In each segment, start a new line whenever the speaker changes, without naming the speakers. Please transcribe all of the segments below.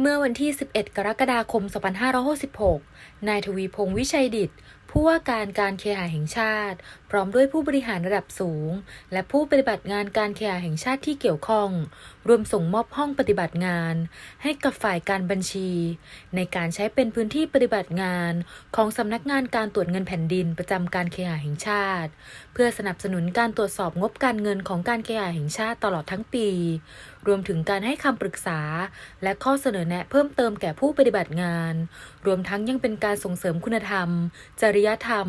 เมื่อวันที่ 11 กรกฎาคม 2566 นายทวีพงษ์วิชัยดิต ผู้ว่าการการเคหะแห่งชาติ พร้อมด้วยผู้บริหารระดับสูง และผู้ปฏิบัติงานการเคหะแห่งชาติที่เกี่ยวข้อง รวมส่งมอบห้องปฏิบัติงาน ให้กับฝ่ายการบัญชี ในการใช้เป็นพื้นที่ปฏิบัติงาน ของสำนักงานการตรวจเงินแผ่นดินประจำการเคหะแห่งชาติ เพื่อสนับสนุนการตรวจสอบงบการเงินของการเคหะแห่งชาติตลอดทั้งปี รวมถึงการให้คำปรึกษา และข้อเสนอแนะเพิ่มเติมแก่ผู้ปฏิบัติงาน รวมทั้งยังเป็นการส่งเสริมคุณธรรมจริยธรรม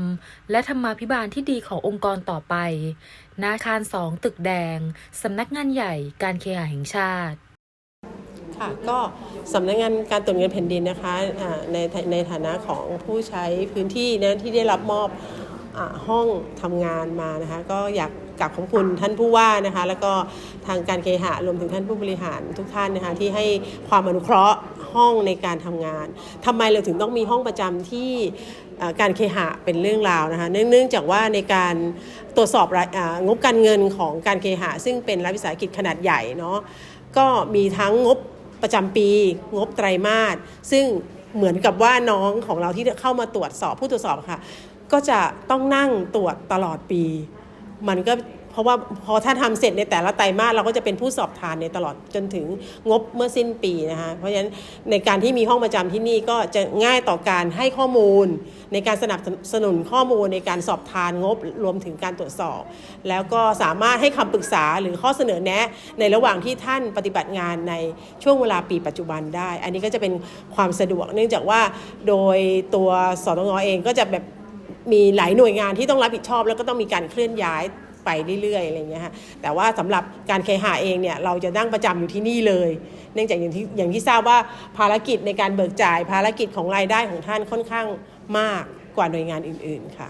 และธรรมาภิบาลที่ดีขององค์กรต่อไปณอาคารสองตึกแดง สำนักงานใหญ่การเคหะแห่งชาติ
ค่ะก็สำนักงานการตรวจเงินแผ่นดินนะคะในในฐานะของผู้ใช้พื้นที่นะที่ได้รับมอบอห้องทำงานมานะคะก็อยากกลับขอบคุณท่านผู้ว่านะคะแล้วก็ทางการเคหะรวมถึงท่านผู้บริหารทุกท่านนะคะที่ให้ความอนุเคราะห์ ห้องในการทำงานทำไมเราถึงต้องมีห้องประจำที่การเคหะเป็นเรื่องราวนะคะเนื่องจากว่าในการตรวจสอบองบการเงินของการเคหะ ซึ่งเป็นรัฐวิสาหกิจขนาดใหญ่เนาะก็มีทั้งงบประจำปี งบไตรมาสซึ่งเหมือนกับว่าน้องของเราที่เข้ามาตรวจสอบผู้ตรวจสอบค่ะ ก็จะต้องนั่งตรวจตลอดปี มันก็ เพราะว่าพอถ้าทำเสร็จในแต่ละไตรมาสเราก็จะเป็นผู้สอบทานในตลอดจนถึงงบเมื่อสิ้นปีนะคะเพราะฉะนั้นในการที่มีห้องประจำที่นี่ก็จะง่ายต่อการให้ข้อมูล ในการสนับสนุนข้อมูลในการสอบทานงบรวมถึงการตรวจสอบ แล้วก็สามารถให้คำปรึกษาหรือข้อเสนอแนะในระหว่างที่ท่านปฏิบัติงานในช่วงเวลาปีปัจจุบันได้ อันนี้ก็จะเป็นความสะดวก เนื่องจากว่าโดยตัวสตงเองก็จะแบบมีหลายหน่วยงานที่ต้องรับผิดชอบแล้วก็ต้องมีการเคลื่อนย้าย ไปเรื่อยๆอะไรอย่างเงี้ยค่ะแต่ว่าสำหรับการเคหะเองเนี่ยเราจะนั่งประจำอยู่ที่นี่เลย เนื่องจากอย่างที่อย่างที่ทราบว่าภารกิจในการเบิกจ่ายภารกิจของรายได้ของท่านค่อนข้างมากกว่าหน่วยงานอื่น ๆค่ะ